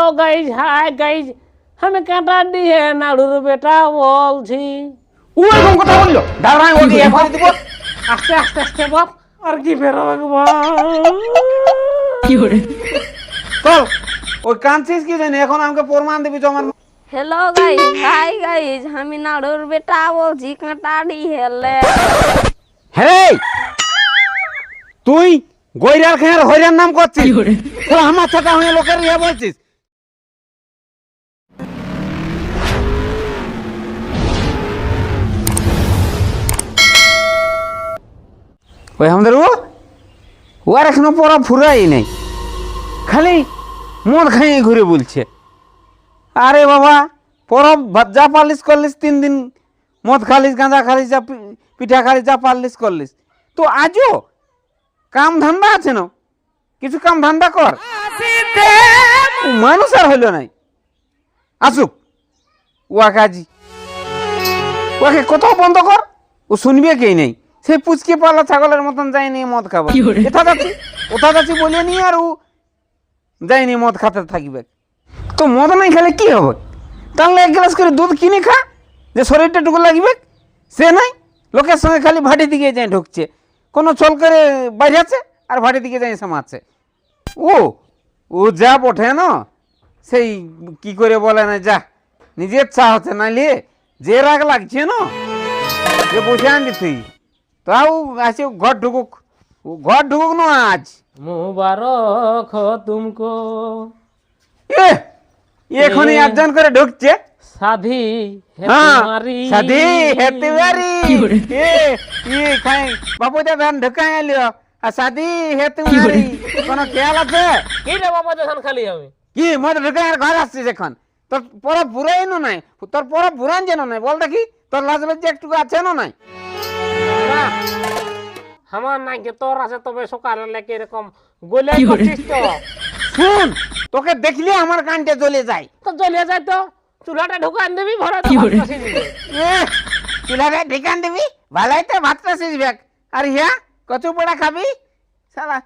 Hello guys hi guys আমি কাঁটা দিয়ে নাড়ুর বেটা বলছি ও এরকম কথা বলল দাঁড়াই ওকে এফআই দিব আস্তে আস্তে আস্তে বাপ আর কি বেরোবে চল ওই কাঁদছিস কি জানি এখন আমাকে প্রমাণ দিবি হ্যালো গাইজ হাই গাইজ আমি নাড়ুর বেটা বলছি কাঁটাড়ি হেলে হ্যাঁ তুই গৈরার খেয়ার হইরার নাম করছিস তো আমার ছাতা হয়ে লোকের ইয়ে বলছিস ওই আমাদের ও? ও আর এখনও পড়া ফুরাই নেই। খালি মদ খাইয়ে ঘুরে বলছে। আরে বাবা, পরব যা পারলিস করলিস, তিন দিন মদ খালিস, গাঁজা খালিস, যা পিঠা খালিস, যা পারলিস করলিস। তো আজও কাম ধান্দা আছে না? কিছু কাম ধান্দা কর। মানুষ আর হইল নাই। আসুক ওয়াকে আজি। ওকে কোথাও বন্ধ কর। ও শুনবে কে নেই। সেই পুচকে পালা ছাগলের মতন যায়নি মদ খাবে। এটা যাচ্ছি ওটা যাচ্ছি বলে নি আর ও যায়নি মদ খাতে থাকবে। তো মদ নাই খেলে কি হবে? তাহলে এক গ্লাস করে দুধ কিনে খা যে শরীরটা টুকু লাগবে সে নাই। লোকের সঙ্গে খালি ভাটি দিকে যাই ঢুকছে। কোনো চল করে বাইরে আছে আর ভাটি দিকে যাই সামাচ্ছে ও ও যা বটে না সেই কি করে বলে না যা নিজের চা হচ্ছে নাইলে যে রাগ লাগছে না যে বসে আনবি তুই। তাও আছে ঘর ঢুকুক। ঘর ঢুকুক না আজ? মুবারক তুমকো। এ এখনই একজন করে ঢুকছে। সাধি হে হ্যাঁ তোমারি সাদি এ ই খাই বাবু দা ধান ঢুকাই আলিও আর হ্যাপি বারি কোনো খেয়াল আছে? কি রে বাবা যখন খালি আমি কি মোর ঢুকাই আর ঘর আসছিস এখন? তোর পরে বুড়াই নাই। তোর পরে বুড়ান যেন নাই। বল দেখি তোর লাজ লজ্জা একটু আছে না নাই? আমার নাকি তোর আছে তবে সকালে লেগে এরকম গোলে করছিস তো? শুন তোকে দেখলে আমার কানটা জ্বলে যায়। তো জ্বলিয়ে যায় তো? চুলাটা ঢুকান দিবি ভরে ভাত বসিয়ে দিবি। ভালাই তো ভাতটা শিখবে আর ইয়া কচু পোড়া খাবি? সালা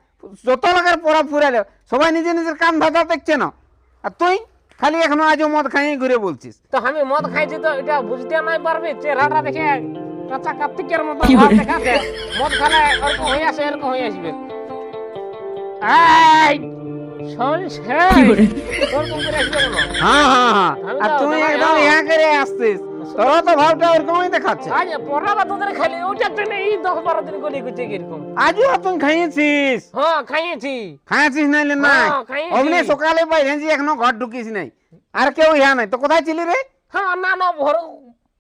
যত লোকের পড়া ফুরালে সবাই নিজে নিজের কাম ধাঁধা দেখছে না। আর তুই খালি এখনও আজও মদ খাইয়ে ঘুরে বলছিস। তো আমি মদ খাইছি তো এটা বুঝতে নাই পারবি? চেহারাটা দেখে কাঁচা কার্তিকের মতো ভাব দেখাচ্ছে মদ খালে এরকম হয়ে আসে এরকম হয়ে আসবে। এই শুনছে ওরকম করে আসবে হ্যাঁ হ্যাঁ হ্যাঁ আর তো তুই দাঁড়াই একদম ইয়া করে আসছিস তোর তো ভাবটা ওরকমই দেখাচ্ছে। আজ পড়াবা তোদের খালি ওটার জন্য এই দশ বারো দিন গলি করছে কীরকম আজও তুই খাইয়েছিস? হ্যাঁ খাইয়েছি। খাইছিস না হ্যাঁ। অমনি সকালে এখনও ঘর ঢুকিস নাই। আর কেউ ইয়া নাই। তো কোথায় ছিলি রে? হ্যাঁ না না ভরুক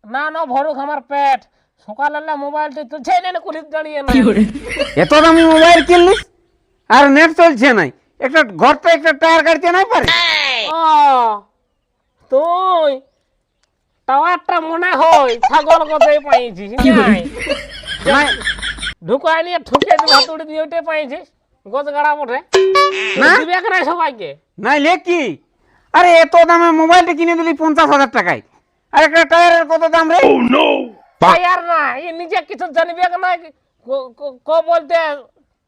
না না ভরুক আমার পেট। সকালে মোবাইলটা তো ছেলে না কুলিত দাঁড়িয়ে না এত দামি মোবাইল কিনলিস আর নেট চলছে নাই। একটা ঘরটা একটা টায়ার কাটতে নাই পারে। ও তুই টাওয়ারটা মনে হয় ছাগল কোথায় পাইছিস নাই? নাই। ঢুকাই নিয়ে ঠুকে ভাতুড়ি দিয়ে ওইটাই পাইছিস গজ গাড়া মোটে না? দিবে নাই সবাইকে? নাই লে কি? আরে এত দামে মোবাইলটা কিনে দিলি পঞ্চাশ হাজার টাকায়। আর একটা টায়ারের কত দাম রে? আর না এ নিজে কিছু জানিবে না? ক- বলতে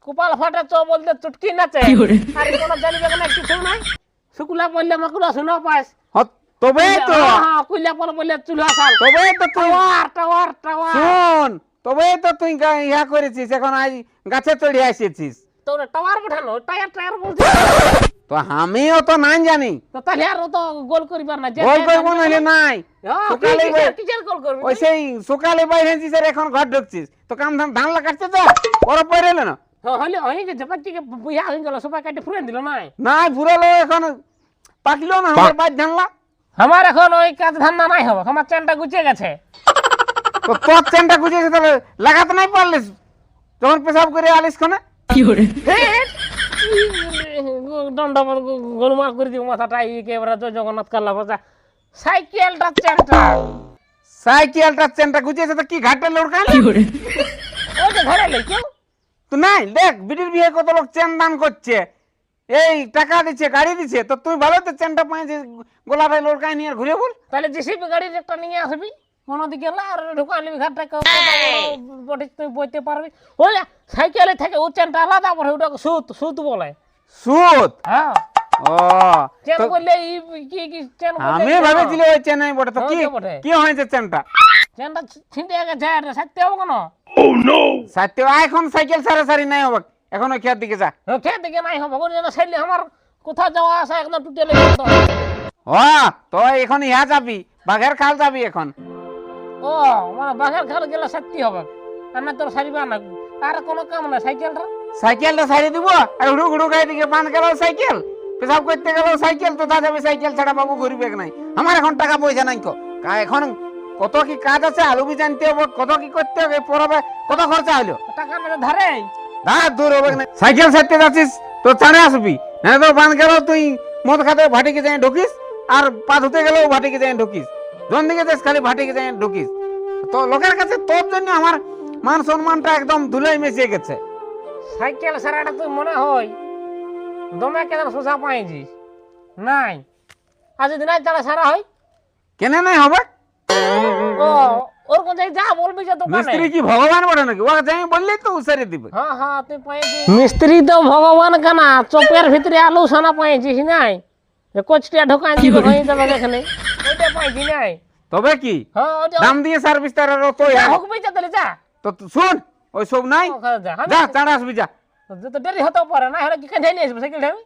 কুপাল ফাটে চ বলতে চুটকি নাচে। আর কোনো জানিবে না কিছু নাই শুকুলা বললে মাকুলা শুনো পাস। হ, তবেই তো। হ্যাঁ কুইলা পর বললে চুলা সাল তবেই তো তুই টাওয়ার টাওয়ার টাওয়ার। শোন তবেই তো তুই ইয়া করেছিস এখন আজ গাছে চড়ে এসেছিস তো ওটা টাওয়ার পাঠানো টায়ার টায়ার বলছে তো আমিও তো নাই জানি। তো তাহলে আর ও তো গোল করিবার না গোল করব নাহলে নাই। হ্যাঁ, সকালে কি- কিসের গোল করবি ওই সেই সকালে বাইরেছিস আর এখন ঘর ঢুকছিস। তো কাম ধান ধান লাগাচ্ছে তো? ওরা পড়ে এলো না? হ্যাঁ, হলে হয়ে গেছে বাচ্চাকে বুঝা হয়ে গেল সবাই কাটে ফুরে দিল নাই। নাই ফুরালো এখন। পাকলো না আমার বাদ জানলা আমার এখন ওই কাজ ধান্দা নাই হবে আমার চ্যানটা গুছিয়ে গেছে। তো তোর চেনটা গুছিয়েছে তাহলে লাগাতে নাই পারলিস? যখন পেশাব করে আলিস খানে দণ্ড গোলমাল করে দিব মাথাটা একেবারে জয় জগন্নাথ কাল্লা বাজা সাইকেলটা চ্যানটা সাইকেলটার চেনটা গুছিয়েছে তো কি ঘাটে লড়কাই ওই যে ধরে লে কেউ? তো নাই দেখ বিটির বিয়ে কত লোক চেন দান করছে। এই টাকা দিচ্ছে গাড়ি দিচ্ছে তো তুই ভালো তো চেনটা পাইছিস গোলাটাই লড়কাই নিয়ে আর ঘুরে বল। তাহলে জিসিপি গাড়ির একটা নিয়ে আসবি কোনো দিকে না আর ঢুকালি ঘাটটা কেউ বটে তুই বইতে পারবি। ওই সাইকেলে থেকে ও চ্যানটা আলাদা পড়ে ওটা সুত সুত বলে। সুত হ্যাঁ। ও চেন বললে কি কি চেন আমি ভাবেছিলি? ওই চেন্নাই বটে তো কি কি হয়েছে চেনটা? চেনটা গেছে সারতে হবে কেন? সাথে এখন সাইকেল সারা সারি নাই হবে। এখন ওই খেয়ার দিকে যা। দিকে নাই হবে ওর জন্য সাইলে আমার কোথাও যাওয়া আসা একদম টুটে লেগে। ও তো এখন ইহা যাবি বাঘের খাল যাবি এখন। ও মানে বাঘের খাল গেলে সত্যি হবে। আর না তোর সারিবা না। আর কোনো কাম না সাইকেলটা? সাইকেলটা সারি দিব আর হুড়ুক হুড়ুক দিকে বাঁধ গেল সাইকেল। পেশাব করতে গেল সাইকেল তো তা যাবে সাইকেল ছাড়া বাবু গরিবেক নাই? আমার এখন টাকা পয়সা নাই কো। এখন কত কি কাজ আছে আলু বি জানতে হবে কত কি করতে হবে পড়াবে কত খরচা হলো? টাকা ধারে দাঁড়া দূর হবে না সাইকেল সারতে যাচ্ছিস তো চাঁড়ে আসবি। না তো বাঁধ গেল তুই মদ খাতে ভাটিকে যাই ঢুকিস আর পা ধুতে গেলেও ভাটিকে যাই ঢুকিস। জন দিকে যাস খালি ভাটিকে যাই ঢুকিস। তো লোকের কাছে তোর জন্য আমার মান সম্মানটা একদম ধুলাই মিশিয়ে গেছে। সাইকেল সারাটা তুই মনে হয় দমে কেন সোজা পাইছিস? নাই। আর যদি নাই তাহলে সারা হয়? কেনে নাই হবে? ও ওরকম যাই যা বলবি যে দোকানে। মিস্ত্রি কি ভগবান বটে নাকি? ওকে যাই বললেই তো উসারি দিবে। হ্যাঁ হ্যাঁ তুই পাইছিস। মিস্ত্রি তো ভগবান কানা চোপের ভিতরে আলু সোনা পাইছিস নাই? যে কোচটিয়া ঢোকান দিবে হয়ে যাবে এখানে ওইটা পাইছি নাই? তবে কি? হ্যাঁ দাম দিয়ে সার্ভিস তার আর তো যা হোক বেচা তাহলে যা। তো শুন। ওই সব নাই যা যা আসবি যা। তো দেরি হতেও পারে না হলে কি কাছে নিয়ে আসবে সাইকেল ঢাবি?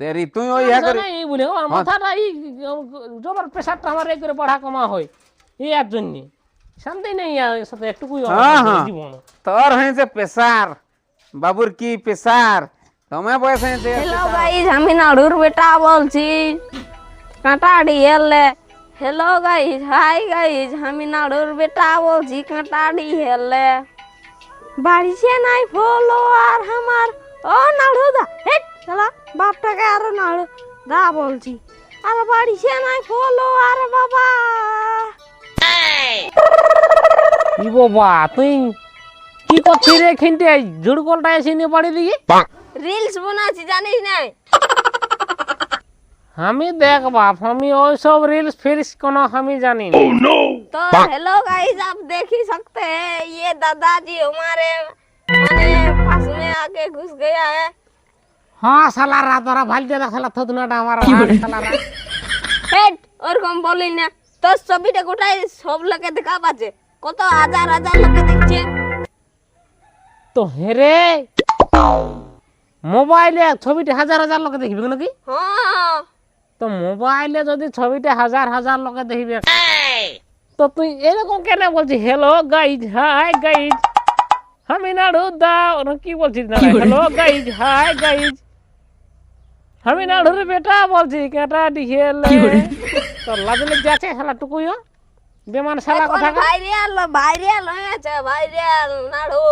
দেরি তুই ওই ইয়া করে এই বলে আমার মাথাটা এই জবর প্রেশারটা আমার এই করে বাড়া কমা হয় এই এর জন্য। শান্তি নেই সাথে একটুকুই হ্যাঁ, হ্যাঁ। জীবন। তোর হয়েছে পেশার বাবুর কি পেশার তোমার বয়স হয়েছে। হ্যালো গাইজ আমি নাড়ুর বেটা বলছি। কাঁটাড়ি হেললে হ্যালো গাইজ হাই গাইজ আমি নাড়ুর বেটা বলছি কাঁটাড়ি হেললে বাড়িছে নাই ফলো আর আমার। ও নাড়ু দা হেট শালা বাপটাকে আরও নাড়ু। দা বলছি আর বাড়িছে নাই ফলো আর বাবা। ই বাবা তুই কি করছিস রে এখানটে ঝুড়কলটা এসে নিয়ে বাড়ি দিকে রিলস বানাচ্ছি জানিস নাই? আমি দেখ বাপ আমি ওইসব রিলস ফিরিস কোনো আমি জানি না तो हेलो गाइस आप देख ही सकते हैं ये दादाजी हमारे माने पास में आके घुस गया है হ্যাঁ সালারা তোরা ভাল দিয়ে সালা থুতনাটা আমার সালারা হেড ওরকম বলি না তো ছবিটা গোটাই সব লোকে দেখা পাচ্ছে কত হাজার হাজার লোকে দেখছে তো হেরে মোবাইলে ছবিটা হাজার হাজার লোকে দেখবি নাকি হ্যাঁ তো মোবাইলে যদি ছবিটা হাজার হাজার লোকে দেখবে। তো তুই এরকম কেন বলছিস? হ্যালো গাইজ হাই গাইজ আমি নাড়ু দাও কি বলছিস না হ্যালো গাইজ হাই গাইজ আমি নাড়ুর বেটা বলছি কেটা ডিহেলে তো লাগলে যাচ্ছে শালা টুকুইও বেমান শালা কথা ভাইরাল ভাইরাল হয়েছে ভাইরাল নাড়ু।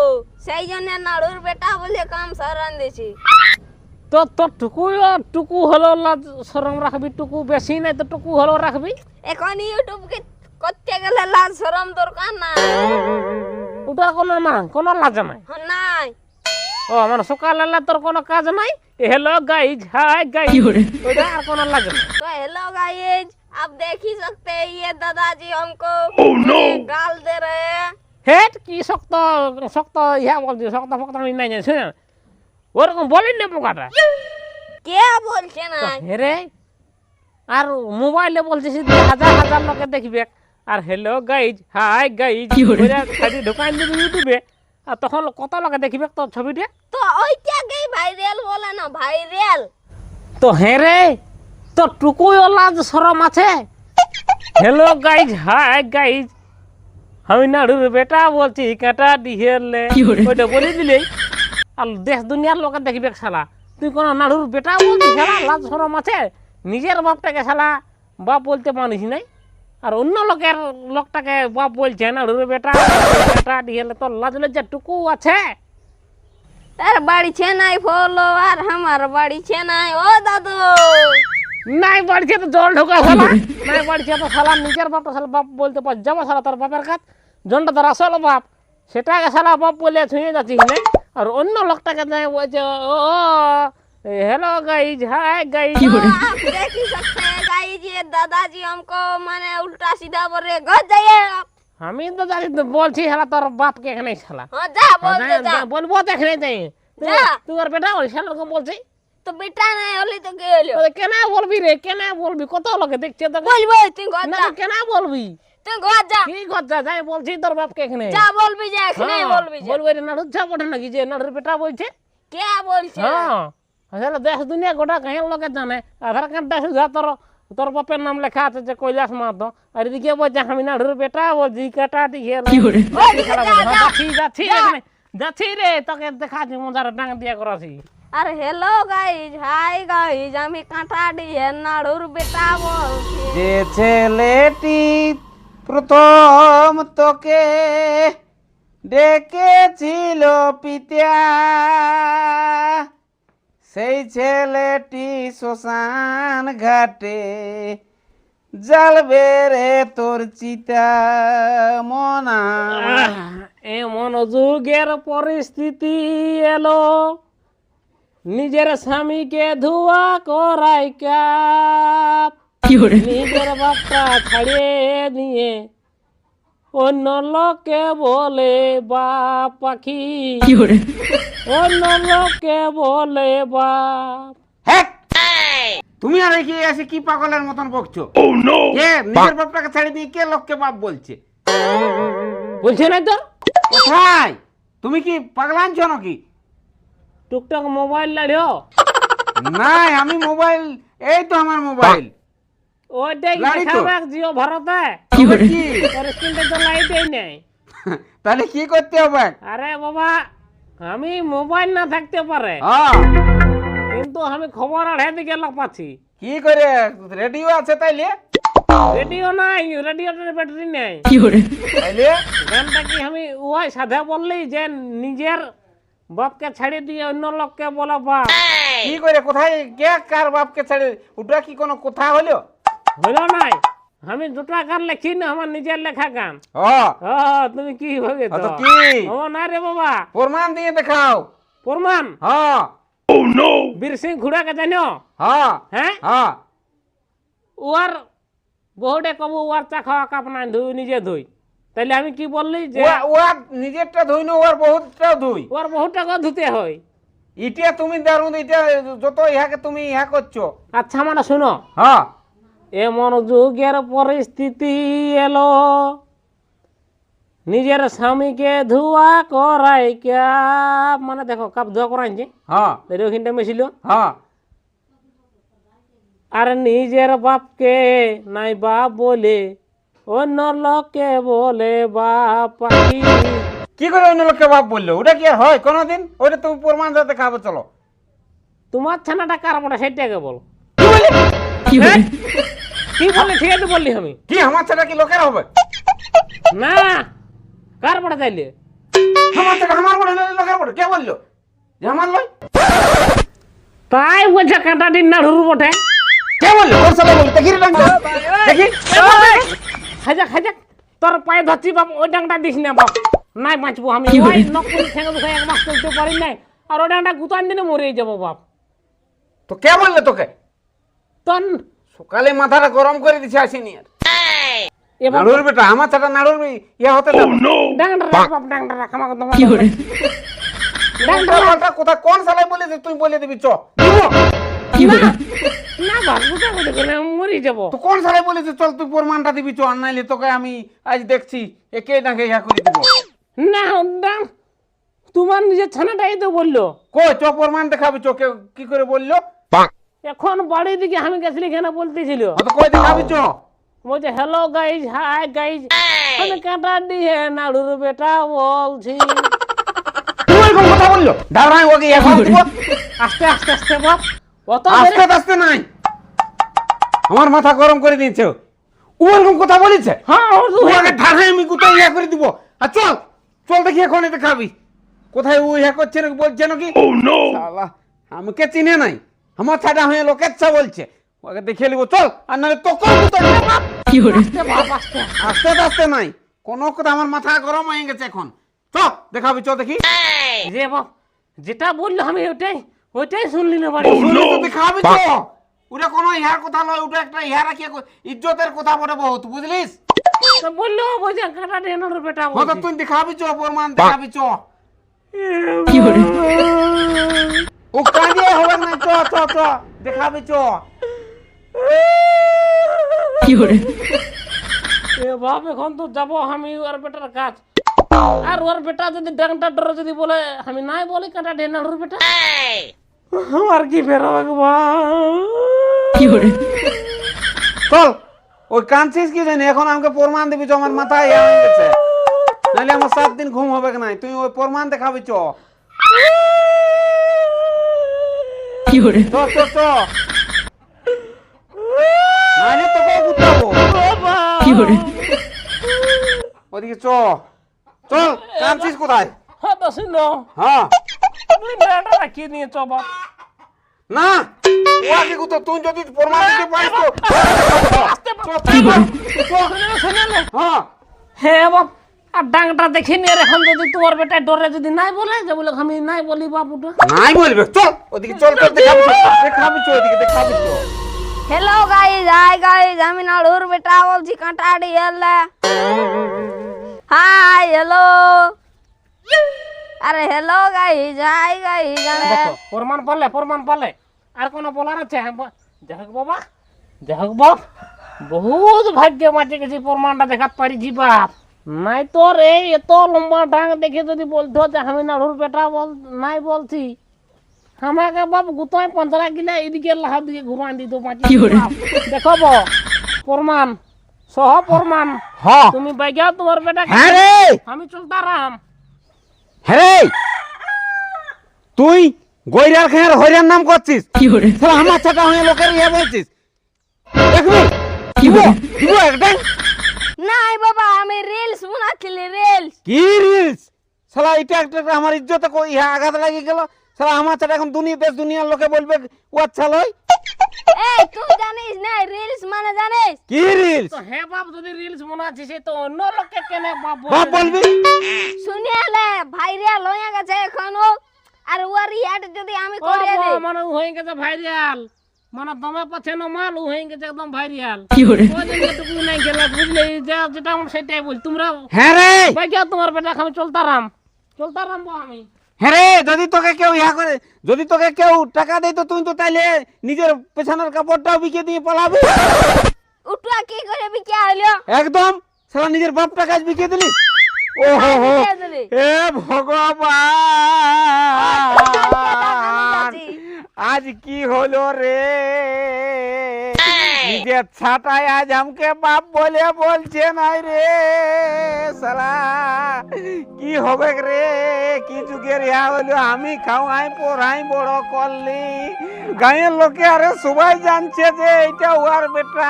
সেই জন্য নাড়ুর বেটা বলে কাম সারান দিছি। তো তোর টুকুইও টুকু হলো লাজ সরম রাখবি টুকু বেশি নাই তো টুকু হলো রাখবি এখন ইউটিউব কে করতে গেলে লাজ শরম দরকার না ওটার কোনো না কোনো লাজ নাই হ্যাঁ, নাই ও মানে সকালে তোর কোনো কাজ নাই হ্যালো গাইজ হাই গাইজ ওটা আর কোনো লাজ নাই तो हेलो गाइस आप देख ही सकते हैं ये दादाजी हमको गाल दे रहे हैं হেট কি শক্ত শক্ত ইহা বলছি শক্ত ফক্ত আমি নাই জানি শুনে ওরকম বলেন না পোকাটা কে বলছে না? হেরে আর মোবাইলে বলছে হাজার হাজার লোকে দেখবে। আর হ্যালো গাইজ হাই গাইজ খালি ঢোকান দিবি। ইউটিউবে আর তখন কত লোকে দেখবে তোর ছবিটা তো ওইটা গেই ভাইরাল বলে না ভাইরাল তো হেরে তো টুকুই ওলাজ শরম আছে। হ্যালো গাইজ হাই গাইজ আমি নাড়ুর বেটা বলছি কাটা ডিহেলে ওইটা বলে দিলে আর দেশ দুনিয়ার লোকে দেখবে শালা তুই কোনো নাড়ুর বেটা বলছিস শালা লাজ সরম আছে? নিজের বাপটাকে শালা বাপ বলতে পারিস নাই। আর অন্য লোকের লোকটাকে বাপ বলছে নাড়ুর বেটা বেটা ডিহেলে তোর লাজ লজ্জা টুকু আছে? তার বাড়ি ছে নাই ফলো আর আমার বাড়ি ছে নাই ও দাদু। নাই বাড়ছে তো জল ঢোকা শালা। নাই বাড়ছে তো শালা নিজের বাপটা শালা বাপ বলতে পার যাব শালা তোর বাপের কাজ জনটা তোর আসল বাপ। সেটাকে শালা বাপ বলে ছুঁয়ে যাচ্ছিস না। আর অন্য লোকটাকে নাই বলছে ও হ্যালো গাইজ হাই গাইজ तो आप देख ही सकते हैं गाइस ये दादाजी हमको माने उल्टा सीधा बोल रहे घर जाइए आप আমি তো জানি তো বলছি শালা তোর বাপকে এখানে শালা हाँ जा बोल दे जा বলবো তো এখানে যাই যা। তোমার বেটা ওই শালা রকম বলছি তো বেটা নাই হলি তো কে হলো তাহলে কেন বলবি রে কেন বলবি কত লোকে দেখছে তোকে বলবো তুই ঘর না যা তুই কেন বলবি তুই ঘর যা। কি কথা যাই বলছি তোর বাপকে এখানে। যা বলবি যা এখানে হ্যাঁ, বলবি যা। বলবি রে নাড়ুর চা বটে নাকি যে নাড়ুর বেটা বলছে? কে বলছে? হ্যাঁ আসলে দেশ দুনিয়া গোটা কাহির লোকে জানে। আধার কার্ডটা শুধু তোর তোর বাপের নাম লেখা আছে যে কৈলাস মাহাতো। আর এদিকে বলছে আমি নাড়ুর বেটা বলছি কাটা যাচ্ছি যাচ্ছি যাচ্ছি রে তোকে দেখাচ্ছি মজার ডাং দিয়ে করাছি আর হ্যালো গাইজ হাই গাইজ আমি কাঁটাডি নাড়ুর বেটা বলছি। যে ছেলেটি প্রথম তোকে ডেকেছিল পিতা সেই ছেলেটি শ্মশান ঘাটে জ্বালবে রে তোর চিতা মনা। এমন যুগের পরিস্থিতি এলো। নিজের স্বামীকে ধোয়া করাই কাপ। নিজের বাপটা ছাড়িয়ে নিয়ে অন্য লোকে বলে বাপ পাখি। অন্য লোকে বলে হ্যাঁ তুমি আর কি এসে কি পাগলের মতন বকছো? কে নিজের বাপটাকে ছেড়ে দিয়ে কে লোককে বাপ বলছে? বলছে না তো। কোথায়? তুমি কি পাগলা আনছো নাকি টুকটাক মোবাইল লাড়িও নাই আমি মোবাইল এই তো আমার মোবাইল। তো। দেখাবে জিও ভারতে। কি তোর স্ক্রিনটা তো লাইটেই নেই। তাহলে কি করতে হবে? আরে বাবা আমি মোবাইল না থাকতে পারে। কিন্তু আমি খবর আড়ে দিকে লোক পাচ্ছি কি করে? রেডিও আছে তাইলে? রেডিও নাই রেডিওটার ব্যাটারি নেই। তাইলে? গানটা কি আমি ওই সাধে বললি যে নিজের বাপকে ছেড়ে দিয়ে অন্য লোককে বলে বাপ। কি করে? কোথায়? কে কার বাপকে ছাড়ে? ওটা কি কোনো কথা হলো? হইল নাই? আমি দুটা গান লেখি না আমার নিজের লেখা গান। ও। ও তুমি কি ভাবে তো কি? ও না রে বাবা। প্রমাণ দিয়ে দেখাও। প্রমাণ? হ্যাঁ বীর সিং খুড়াকে জানো? হ্যাঁ হ্যাঁ হ্যাঁ ওর বহুটে কবু ওর চা খাওয়া কাপ নাই ধুই নিজে ধুই। তাহলে আমি কি বললি যে ও- ও নিজেরটা ধুই না ওর বহুতটা ধুই। ওর বহু টাকা ধুতে হয়। ইটা তুমি দারুণ এটা যত ইহাকে তুমি ইহা করছ। আচ্ছা মানে শুনো। হ্যাঁ এমন যুগের পরিস্থিতি এলো। নিজের স্বামীকে ধোয়া করাই কাপ মানে দেখো কাপ ধোয়া করাইছে হ্যাঁ। মেশিল। হ্যাঁ। আর নিজের বাপকে নাই বাপ বলে অন্য লোককে বলে বাপ কি করে অন্য লোককে বাপ বলল? ওটা কি আর হয় কোনোদিন? ওটা তুমি প্রমাণ যাতে খাব চলো। তোমার ছানাটা কার বটে সেটাকে বল। কি বলে? হ্যাঁ? কি বললি? ঠিক আছে বললি আমি। কি আমার ছেলে কি লোকের হবে? না কার বটে চাইলে আমার ছেলে আমার না লোকের বলে কে বলল? যে আমার লয় তাই বলছে কাঁটা দিন না ঢুরু বটে। কে বলল? ওর ছেলে বলল দেখি দেখি। খাজা খাজা তোর পায়ে ধরছি বাপ ওই ডাংটা দিস না বাপ। নাই বাঁচবো আমি। ওই নকুল ঠেঙ্গা দুখাই এক মাস চলতে পারি নাই। আর ওই ডাংটা গুতান দিনে মরে যাব বাপ। তো কে বলল তোকে? তন সকালে মাথাটা গরম করে দিছে আসেনি আর। নাড়ুর বেটা আমার ছেলে নাড়ুর বে- ইয়ে হতে যাবে ডাংটা রাখ বাপ ডাংটা রাখ আমাকে তোমার ডাংটা রাখ। ডাংটা কোথা কোন সালে বলেছে তুই বলে দিবি চ। না বাপ গুতা করে মরে যাব। তো কোন সালে বলেছে চল তুই প্রমাণটা দিবি চ আর নাইলে তোকে আমি আজ দেখছি একে ডাকে ইয়া করে দিব। না ডাং তোমার নিজের ছানাটাই তো বলল। কই চ প্রমাণ দেখাবি চ কি করে বলল? এখন বাড়ির দিকে আমি গেছিলি কেন বলতেছিল? বলছে হ্যালো গাইজ হাই গাইজ আমি কাঁটা দিয়ে নাড়ুর বেটা বলছি। কথা বলল? দাঁড়াই ওকে এখন আস্তে আস্তে আস্তে বাপ অত আস্তে আস্তে নাই। আমার মাথা গরম করে দিয়েছে। ও ওরকম কথা বলেছে? হ্যাঁ ওর তো ওকে ধারে আমি কোথায় ইয়া করে দিব। আর চল চল দেখি এখন এটা খাবি। কোথায় ও ইয়া করছে নাকি বলছে নাকি? শালা, আমাকে চিনে নাই। আমার ছাড়া হয়ে লোকের ছা বলছে। ওকে দেখে নিব চল আর নাহলে তোকে আস্তে আস্তে আস্তে আস্তে নাই। কোনো কথা আমার মাথা গরম হয়ে গেছে এখন। চ দেখাবি চ দেখি। যে বাপ যেটা বলল আমি ওটাই ওইটাই শুনলি না বাড়ি। শুনে তো দেখাবি তো। ওটা কোনো ইহার কথা নয় ওটা একটা ইহা রাখিয়ে ইজ্জতের কথা বলে বহুত বুঝলিস? তো বলল বলছে কাঁটা নাড়ুর বেটা বলছি। তুই দেখাবি চ প্রমাণ দেখাবি চ ও কাঁদিয়ে হবে না চ চ চ দেখাবে চ। এ বাপ এখন তো যাব আমি ওর বেটার কাজ। আর ওর বেটা যদি ডাংটা ডরে যদি বলে আমি নাই বলি কাঁটা ডে নাড়ুর বেটা? আর কি বেরোবে গো চল ওই কাঁদছিস কি জানি? এখন আমাকে প্রমাণ দিবি চ আমার মাথায় গেছে। নাহলে আমার সাত দিন ঘুম হবে না তুই ওই প্রমাণ দেখাবি চ। চ চ চ নাহলে তোকে গুতাবো ওদিকে চ চল কাঁদছিস কোথায় হ্যাঁ তো শুন হ্যাঁ তুমি বেটা রাখিয়ে নিয়েছ বাপ না ওকে গুতো তুই যদি প্রমাণ দিতে পারিস তো চ, চ, চ। হ্যাঁ হ্যাঁ বাপ আর ডাংটা দেখে নিয়ে এখন যদি তোমার বেটা ডরে যদি নাই বলে যে বলে আমি নাই বলি বাপুটা নাই বলবে চল ওদিকে চল চল দেখাবি দেখাবি চল ওদিকে দেখাবি চল। হ্যালো গাইজ হাই গাইজ আমি নাড়ুর বেটা বলছি কাঁটাড়ি হেললে হাই হ্যালো আরে হ্যালো গাইজ হাই গাইজ দেখো প্রমাণ পালে প্রমাণ পালে। আর কোনো বলার আছে? হ্যাঁ, ব- যাই হোক বাবা বাপ বহুত ভাগ্য মাঝে গেছি প্রমাণটা দেখাতে পারিছি বাপ। নাই তোর এই এত লম্বা ডাং দেখে যদি বলতো যে আমি নাড়ুর বেটা বল নাই বলছি। আমাকে বাপ গুতায় পঞ্চরা গিলে এদিকে লাহা দিকে ঘুরান দিত পাঁচি দেখো ব, প্রমাণ সহ প্রমাণ। হ্যাঁ তুমি তোমার বেটা হ্যাঁ আমি চলতারাম হ্যাঁ রে। তুই গৈরার খেয়ার হইরার নাম করছিস। আমার ছাটা হয়ে লোকের ইয়ে বলছিস। দেখবি একটা। নাই বাবা আমি রিলস বানাচ্ছিলি রিলস কি রিলস শালা এটা একটা আমার ইজ্জতে কই ইহা আঘাত লাগি গেল? শালা আমার ছাটা এখন দুনিয়া দেশ দুনিয়ার লোকে বলবে ও আচ্ছা এই তুই জানিস না রিলস মানে জানিস? কি রিলস তো হ্যাঁ বাপ যদি রিলস বানাচ্ছি সে তো অন্য লোককে কেনে বাপ বাপ বলবে? শুনিয়ালে ভাইরাল হয়ে গেছে এখনও। আর ওর ইয়াট যদি আমি করে দিই। মানে হয়ে গেছে ভাইরাল মানে দমে পছন্দ মাল হয়ে গেছে একদম ভাইরাল। ওই নাই গেলে বুঝলে যেটা আমরা সেটাই বল। তোমরা হ্যাঁ রে! তোমার বেটা আমি চলতারাম। চলতারাম বো আমি। হ্যাঁ রে যদি তোকে কেউ ইহা করে যদি তোকে কেউ টাকা দেয় তো তুই তো তাইলে নিজের পেছনের কাপড়টাও বিকে দিয়ে পালাবি। উঠা কি করে বিকে হইল একদম? সারা নিজের বাপ টাকা বিকে দিলিস ও হো হো বিকে দিলি? এ ভগবান! জানি। আজ কি হলো রে? নিজের ছাটায় আজ আমাকে বাপ বলে বলছে নাই রে। সালা কি হবে রে? কি যুগের ইয়া হলো? আমি খাওয়াই পড়াই বড় করলি গাঁয়ের লোকে আরে সবাই জানছে যে এইটা ওয়ার বেটা।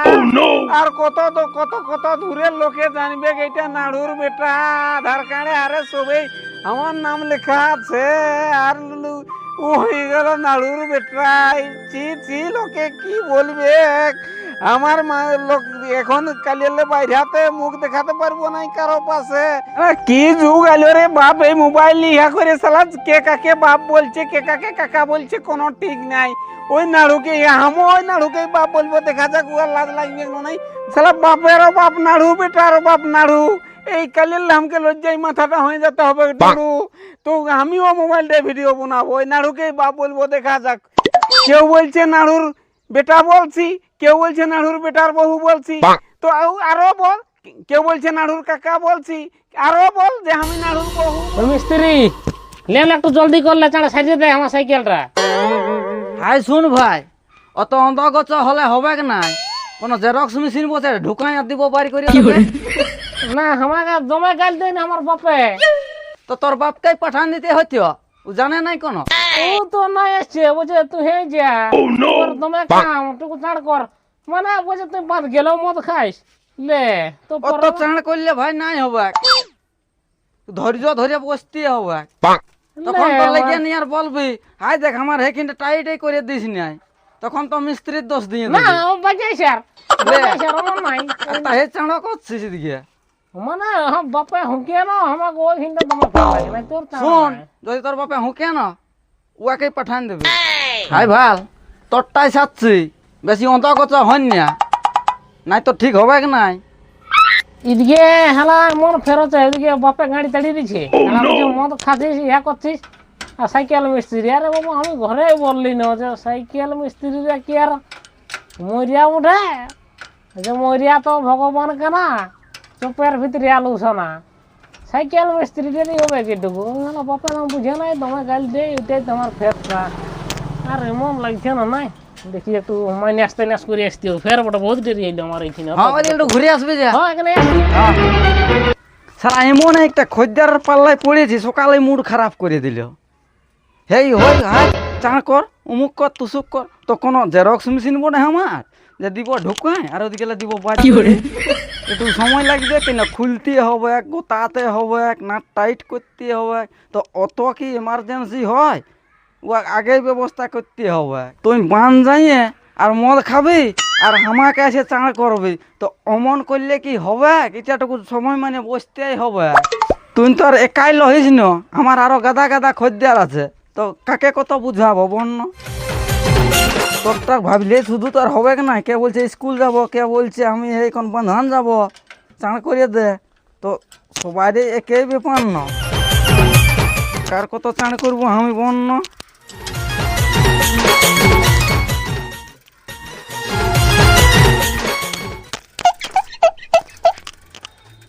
আর কত তো কত কত দূরের লোকে জানবে যে এটা নাড়ুর বেটা। আধার কার্ডে আরে সবাই আমার নাম লেখা আছে। আর ও গেল নাড়ুর বেটা চি চি লোকে কি বলবে? আমার মা লোক এখন কালিয়ালে বাইরাতে মুখ দেখাতে পারব নাই কারও পাশে। কি যুগ আলো রে বাপ, এই মোবাইল ইহা করে সালা কে কাকে বাপ বলছে, কে কাকে কাকা বলছে, কোনো ঠিক নাই। ওই নাড়ুকে আমও ওই নাড়ুকে বাপ বলব, দেখা যাক ওর লাজ লাগবে নাই। সালা বাপেরও বাপ, নাড়ু, বেটারও বাপ, নাড়ু। এই কালের লামকে লজ্জায় মাথাটা হয়ে যেতে হবে। নাড়ু তো আমিও মোবাইলটা ভিডিও বানাবো। ওই নাড়ুকে বাপ বলব দেখা যাক। কেউ বলছে নাড়ুর বেটা বলছি কেউ বলছে নাড়ুর বেটার বহু বলছি। তো আরও বল কেউ বলছে নাড়ুর কাকা বলছি। আরও বল যে আমি নাড়ুর বহু মিস্ত্রি লেন একটু জলদি করলে চাড়া সাজিয়ে দেয় আমার সাইকেলটা। হাই শুন ভাই অত অন্তর্গত হলে হবে নাই? কোন জেরক্স মেশিন বসে ঢুকাই দিব বাড়ি করে দেবে। না আমাকে জমে গাল দেয় না আমার বাপে। তো তোর বাপকে পাঠান দিতে হইতো ও জানে নাই কোন? ও তো না এসছে বলছে তুই হে যা। তোর দমে কাম টুকু ছাড় কর। মানে বলছে তুই বাদ গেলেও মদ খাইস। লে তো অত পর- চাঁড় করলে ভাই নাই হবে ধৈর্য ধরে বসতে হবে তখন তো লেগে নিয়ে আর বলবি হাই দেখ আমার হেকিনটা টাইটাই করে দিস নাই তখন তো মিস্ত্রির দোষ দিয়ে না ও বাজাই স্যার বাজাই স্যার আমার নাই। তাহে চাঁড়া করছিস এদিকে। মানে হম বাপে হুঁকিয়ে না? আমাকে ওই হিন্দা দমে খাওয়া লাগে না তোর চাও শোন নাই। যদি তোর বাপে হুকে না উয়াকে পাঠান দেবে। হাই ভালো তোরটাই সাচ্ছি বেশি অন্তর্গত হন না নাই তো ঠিক হবে কি নাই? এদিকে মন ফেরত এদিকে বাপে গাড়ি তাড়িয়ে দিছে। মদ খাচ্ছিস ইয়া করছিস আর সাইকেল মিস্ত্রি আরে বাবা আমি ঘরে বললি না যে সাইকেল মিস্ত্রিরা কি আর মরিয়া উঠে? যে মরিয়া তো ভগবান কেনা চোপের ভিতরে আলু সোনা সাইকেল মিস্ত্রিটারই হবে কিটুকু বাপের নাম বুঝে নাই? তোমার গাল দে এটাই তোমার ফেরটা আর এমন লাগছে না নাই? দেখি একটু মাইনাস টাইনাস করে আসতে ফের বড় বহুত দেরি হইল আমার এইখানে হ্যাঁ একটু ঘুরে আসবে যে। হ্যাঁ এখানে আসি। স্যার এমন একটা খদ্দার পাল্লায় পড়েছি সকালে মুড খারাপ করে দিল। হেই হই হাই চাঁ কর উমুক কর তুসুক কর তো কোনো জেরক্স মেশিন বনে আমার? যে দিব ঢুকায় আর ওদিকে দিব বাড়ি একটু সময় লাগবে কি না খুলতে হবে এক গোতাতে হবে নাট টাইট করতে হবে তো অত কি এমার্জেন্সি হয়? ও আগে ব্যবস্থা করতে হবে তুই বান যাইয়ে আর মদ খাবি আর আমাকে এসে চাঁড় করবি। তো অমন করলে কি হবে এটাটুকু সময় মানে বসতেই হবে তুই তো আর একাই লহিস ন? আমার আরও গাদা গাদা খদ্দের আছে। তো কাকে কত বুঝাবো বন্য তোরটা ভাবলে শুধু তো আর হবে না। কে বলছে স্কুল যাব, কে বলছে আমি এখন বন্ধান যাব চাঁড় করিয়ে দে। তো সবাই একই ব্যাপার না। কার কত চাঁড় করব আমি বন্য